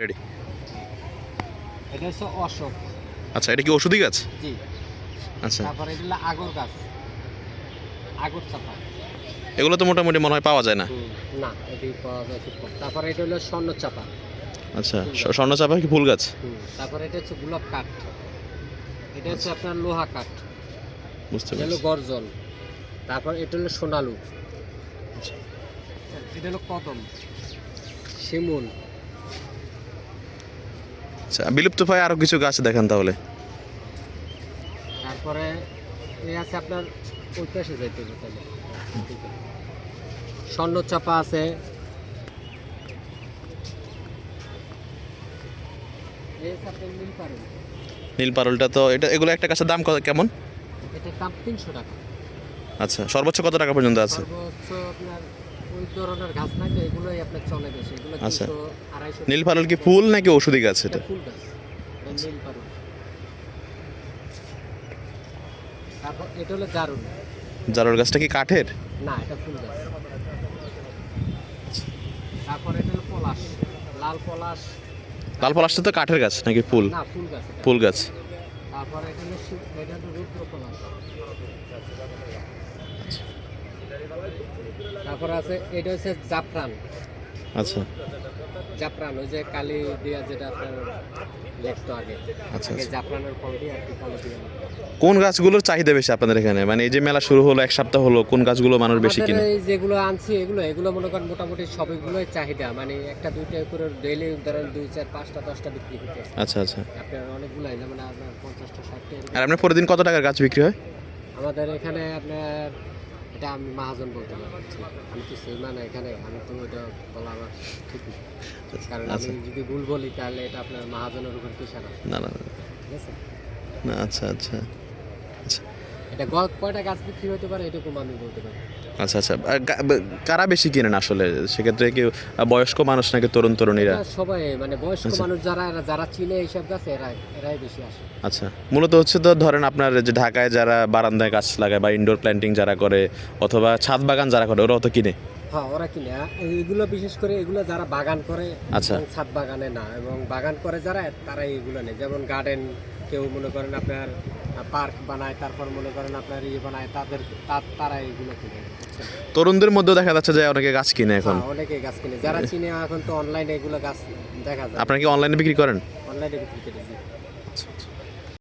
Ready এটা হচ্ছে অশোক। আচ্ছা এটা কি ওষুধি গাছ? জি। আচ্ছা। তারপরে এটা হলো আগর গাছ। আগর চাপা। এগুলো তো মোটামুটি মনে হয় পাওয়া যায় না। না এটি পাওয়া যায় খুব কম। তারপরে এটা হলো স্বর্ণ চাপা। আচ্ছা স- স্বর্ণচাপা কি ফুল গাছ? তারপরে এটা হচ্ছে গোলাপ কাঠ। এটা হচ্ছে আপনার লোহা কাঠ। বুঝতে হলো গর্জন। তারপর এটা হলো সোনালু। আচ্ছা। এটা হলো কদম। শিমুল। আচ্ছা বিলুপ্ত প্রায় আরও কিছু গাছ দেখেন তাহলে। তারপরে এই আছে আপনার ওই পাশে যাইতে হবে তাহলে। ঠিক আছে। নীল পারলটা তো এটা এগুলো একটা গাছের দাম কত কেমন? এটার দাম তিনশো টাকা। আচ্ছা সর্বোচ্চ কত টাকা পর্যন্ত আছে? সর্বোচ্চ আপনার ধরনের গাছ নাকি এগুলোই আপনার চলে বেশি? এগুলো আচ্ছা। নীল পারল কি ফুল নাকি ওষুধি গাছ এটা? ফুল গাছ। এটা নীলপাড়ি। তারপর এটা হলো জারুল। জারোর গাছটা কি কাঠের? না এটা ফুল গাছ। তারপর এটা হলো পলাশ। লাল পলাশ। লাল পলাশটা তো কাঠের গাছ নাকি ফুল? না ফুল গাছ এটা। ফুল গাছ। তারপর এটা হলো এটা হলো রুদ্র পলাশ। তারপর আছে এটা হচ্ছে জাফরান। আচ্ছা। জাফরান ওই যে কালি দিয়া যেটা আপনার লেখতো আগে। আচ্ছা, আচ্ছা। জাফরানের ফল দিয়ে আর কি কালি দিয়ে কোন গাছগুলোর চাহিদা বেশি আপনাদের এখানে? মানে এই যে মেলা শুরু হলো এক সপ্তাহ হলো কোন গাছগুলো মানুষ বেশি কিনে? এই যেগুলো আনছি এগুলো এগুলো মনে করেন মোটামুটি সবগুলোই চাহিদা। মানে একটা দুইটা করে ডেইলি ধরেন দুই চার পাঁচটা দশটা বিক্রি হতে আচ্ছা আচ্ছা। আপনার অনেকগুলাই যেমন আপনার পঞ্চাশটা ষাটটা। আর আপনার প্রতিদিন কত টাকার গাছ বিক্রি হয়? আমাদের এখানে আপনার এটা আমি মহাজন বলতে পারছি আমি তো সেই মানে এখানে আমি তো এটা বলা আমার ঠিক না কারণ আমি আচ্ছা। যদি ভুল বলি তাহলে এটা আপনার মহাজনের উপর কি সারা না না, ঠিক আছে? না আচ্ছা আচ্ছা। আচ্ছা। এটা কয়টা গাছ বিক্রি হতে পারে এটুকু আমি বলতে পারি। আচ্ছা আচ্ছা। কারা বেশি কিনেন আসলে? সেক্ষেত্রে কেউ বয়স্ক মানুষ নাকি তরুণ তরুণীরা? সবাই মানে বয়স্ক আচ্ছা। মানুষ যারা যারা চিনে এইসব গাছ এরাই এরাই বেশি আসে। আচ্ছা। মূলত হচ্ছে তো ধরেন আপনার যে ঢাকায় যারা বারান্দায় গাছ লাগায় বা ইনডোর প্ল্যান্টিং যারা করে অথবা ছাদ বাগান যারা করে ওরাও তো কিনে? হ্যাঁ ওরা কিনে। এগুলো বিশেষ করে এগুলো যারা বাগান করে আচ্ছা। ছাদ বাগানে না এবং বাগান করে যারা তারাই এগুলো নেই যেমন গার্ডেন কেউ মনে করেন আপনার পার্ক বানায় তারপর মনে করেন আপনার ইয়ে বানায় তাদের তারা এগুলো কিনে। তরুণদের মধ্যে দেখা যাচ্ছে যে অনেকে গাছ কিনে এখন। হ্যাঁ, অনেকে গাছ কিনে। যারা চিনে এখন তো অনলাইনে এগুলো গাছ দেখা যায়। আপনারা কি অনলাইনে বিক্রি করেন? অনলাইনে বিক্রি করে জি।